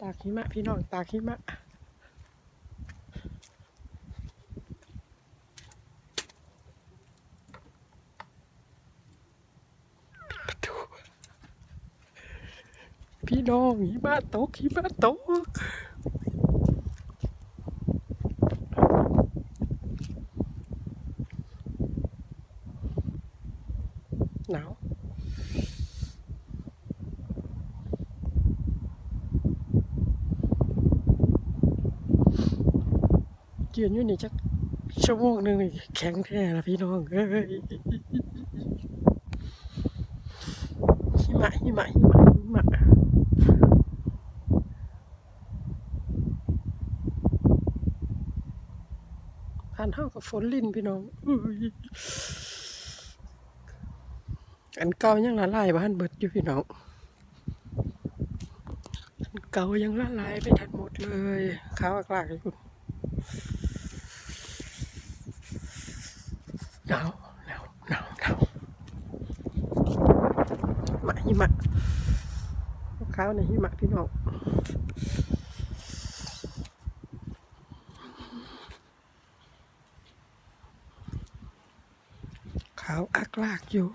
ตากหิมะพี่น้องตากหิมะพี่น้องหิมะตกหิมะตกหนาว ยืนอยู่นี่จักชั่วโมงหนึ่งแข็งแท้ละพี่น้องเอ้ยหิมะหิมะหิมะหิมะผ่านเท่ากับฝนลินพี่น้องอุ้ยอันเก่ายังละลายบ้านเบิดอยู่พี่น้องอันเก่ายังละลายไม่ทันหมดเลยขาวอักลากอยู่ หนาวหนาวหนาวหนาวมาหิมะขาวในหิมะพี่น้องขาวอักลากอยู่